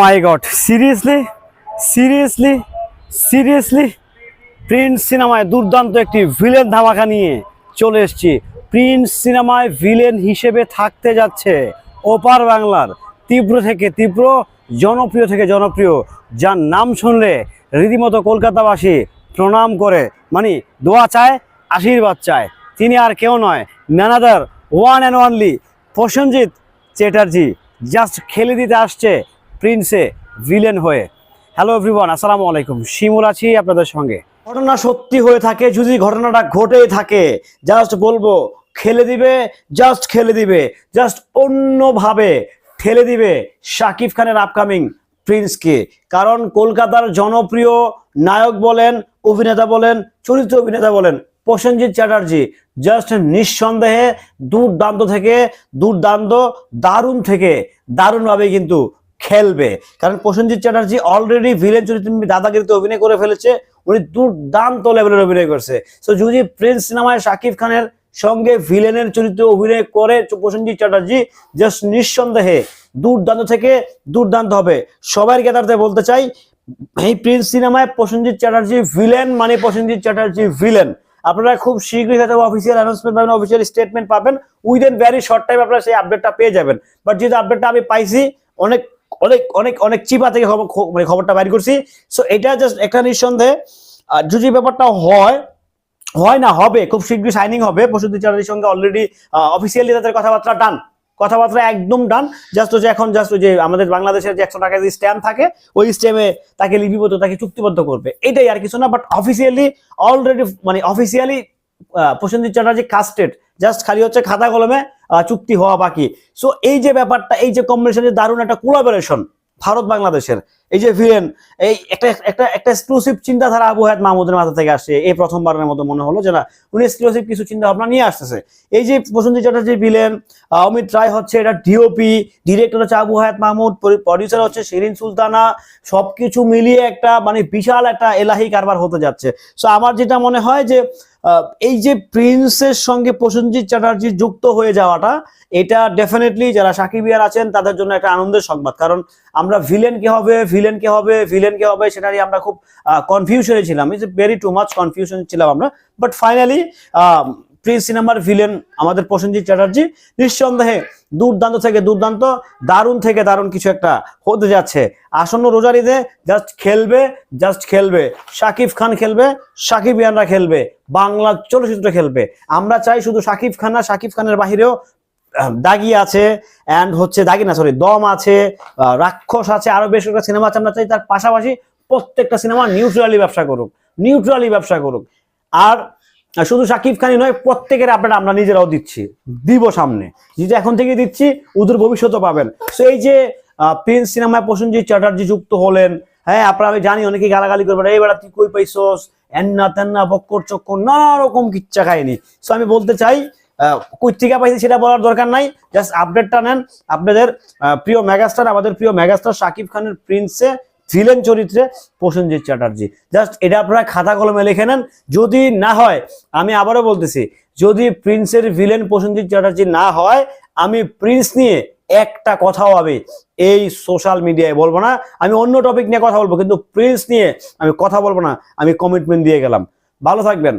My god seriously seriously seriously Prince সিনেমায় দুর্দান্ত একটি ভিলেন ধামাকা নিয়ে চলে এসেছি। প্রিন্স সিনেমায় ভিলেন হিসেবে থাকতে যাচ্ছে ওপার বাংলার তীব্র থেকে তীব্র, জনপ্রিয় থেকে জনপ্রিয়। যার নাম শুনলে রীতিমতো কলকাতাবাসী প্রণাম করে। মানে দোয়া চায়, আশীর্বাদ চায়। তিনি আর কেউ নয় ম্যানাদার one and only Prosenjit Chatterjee. Just খেলে দিতে আসছে প্রিন্সে ভিলেন হয়ে। হ্যালো এভরিওয়ান আসসালামু আলাইকুম। শিমুল আছি আপনাদের সঙ্গে। ঘটনা সত্যি হয়ে থাকে, যদি ঘটনাটা ঘটেই থাকে জাস্ট বলব, খেলে দিবে জাস্ট খেলে দিবে জাস্ট অন্যভাবে ঠেলে দিবে শাকিব খানের আপকামিং প্রিন্সকে। কারণ কলকাতার জনপ্রিয় নায়ক বলেন, অভিনেতা বলেন, চরিত্র অভিনেতা বলেন, প্রসেনজিৎ চ্যাটার্জি জাস্ট নিঃসন্দেহে দুর্দান্ত থেকে, দুর্দান্ত, দারুণ থেকে, দারুণভাবে কিন্তু খেলবে। কারণ প্রসেনজিৎ চ্যাটার্জি অলরেডি ভিলেন চরিত্রে দাদাগিরিতে অভিনয় করে ফেলেছে, উনি দুর্দান্ত লেভেলের অভিনয় করছে। সো যদি প্রিন্স সিনেমায় শাকিব খানের সঙ্গে ভিলেনের চরিত্রে অভিনয় করে প্রসেনজিৎ চ্যাটার্জি জাস্ট নিঃসন্দেহে দুর্দান্ত থেকে দুর্দান্ত হবে। সবার কেতারতে বলতে চাই, এই প্রিন্স সিনেমায় প্রসেনজিৎ চ্যাটার্জি ভিলেন মানে প্রসেনজিৎ চ্যাটার্জি ভিলেন আপনারা খুব শীঘ্রই হয়তো অফিসিয়াল অ্যানাউন্সমেন্ট পাবেন অফিসিয়াল স্টেটমেন্ট পাবেন। উইদিন ভ্যারি শর্ট টাইম আপনারা সেই আপডেটটা পেয়ে যাবেন। বাট যেহেতু আপডেটটা আমি পাইছি, অনেক অনেক অনেক অনেক চিপা থেকে মানে খবরটা বাইর করছি। সো এটা জাস্ট একটা নিঃসন্দেহে যদি ব্যাপারটা হয় হয় না, হবে, খুব শীঘ্রই সাইনিং হবে, প্রসূতি চ্যাটার্জির সঙ্গে অলরেডি অফিসিয়ালি তাদের কথাবার্তা ডান কথাবার্তা একদম ডান জাস্ট যে এখন জাস্ট যে আমাদের বাংলাদেশের যে একশো টাকা যে স্ট্যাম্প থাকে, ওই স্ট্যাম্পে তাকে লিপিবদ্ধ, তাকে চুক্তিবদ্ধ করবে। এটাই আর কিছু না বাট অফিসিয়ালি অলরেডি মানে officially Prosenjit Chatterjee casted just খালি হচ্ছে খাতা কলমে চুক্তি হওয়া বাকি। সো এই যে ব্যাপারটা, এই যে কম্বিনেশনের দারুণ একটা কোলাবোরেশন ভারত বাংলাদেশের, এই যে ভিলেন এই একটা একটা একটা এক্সক্লুসিভ চিন্তাধারা আবু মাহমুদের মাথা থেকে আসছে, এই প্রথমবারের মতো মনে হলো যে না, উনি এক্সক্লুসিভ কিছু চিন্তা ভাবনা নিয়ে আসতেছে। এই যে প্রসেনজিৎ চ্যাটার্জি ভিলেন অমিত রায় হচ্ছে এটা ডিওপি ডিরেক্টর হচ্ছে আবু হায়াত মাহমুদ প্রডিউসার হচ্ছে শিরিন সুলতানা, সবকিছু মিলিয়ে একটা মানে বিশাল একটা এলাহি কারবার হতে যাচ্ছে। সো আমার যেটা মনে হয় যে এই যে প্রিন্সের সঙ্গে প্রসেনজিৎ চ্যাটার্জি যুক্ত হয়ে যাওয়াটা, এটা ডেফিনেটলি যারা সাকিবিয়ার আছেন, তাদের জন্য একটা আনন্দের সংবাদ। কারণ আমরা ভিলেন কে হবে ভিলেন কে হবে ভিলেন কে হবে, সেটা নিয়ে আমরা খুব কনফিউশনে ছিলাম। Is very too much confusion ছিলাম আমরা। বাট ফাইনালি সিনেমার ভিলেন আমাদের প্রসেনজিৎ চ্যাটার্জি। নিঃসন্দেহে দুর্দান্ত থেকে দুর্দান্ত, দারুণ থেকে দারুণ কিছু একটা হতে যাচ্ছে। আসন্ন রোজার ঈদে জাস্ট খেলবে জাস্ট খেলবে। শাকিব খান খেলবে সাকিবিয়ানরা খেলবে। বাংলা চলচ্চিত্র খেলবে। আমরা চাই শুধু শাকিব খান না, শাকিব খানের বাহিরেও দাগি আছে অ্যান্ড হচ্ছে দাগি না সরি দম আছে রাক্ষস আছে, আরও বেশ কয়েকটা সিনেমা আছে। আমরা চাই তার পাশাপাশি প্রত্যেকটা সিনেমা নিউট্রালি ব্যবসা করুক নিউট্রালি ব্যবসা করুক। আর শুধু শাকিব খানই নয়, প্রত্যেকের আপডেট আমরা নিজেরাও দিচ্ছি, দিব সামনে। যেটা এখন থেকে দিচ্ছি ওদের ভবিষ্যতে পাবেন। সো এই যে প্রিন্স সিনেমায় প্রসেনজিৎ চ্যাটার্জি যুক্ত হলেন হ্যাঁ আপনারা আমি জানি অনেকে গালাগালি করবেন, এই বেড়া তুই কই পাইছস? এন্না তেন্না, বক্কর চক্কর, নানা রকম কিচ্ছা খায়নি সো আমি বলতে চাই থেকে পাইছি সেটা বলার দরকার নাই। জাস্ট আপডেটটা নেন। আপনাদের প্রিয় মেগাস্টার আমাদের প্রিয় মেগাস্টার শাকিব খানের প্রিন্সে ভিলেন চরিত্রে প্রসেনজিৎ চ্যাটার্জি। জাস্ট এটা আপনারা খাতা কলমে লিখে নেন। যদি না হয়, আমি আবারও বলতেছি, যদি প্রিন্সের ভিলেন প্রসেনজিৎ চ্যাটার্জি না হয়, আমি প্রিন্স নিয়ে একটা কথাও আমি এই সোশ্যাল মিডিয়ায় বলব না। আমি অন্য টপিক নিয়ে কথা বলব, কিন্তু প্রিন্স নিয়ে আমি কথা বলব না। আমি কমিটমেন্ট দিয়ে গেলাম। ভালো থাকবেন।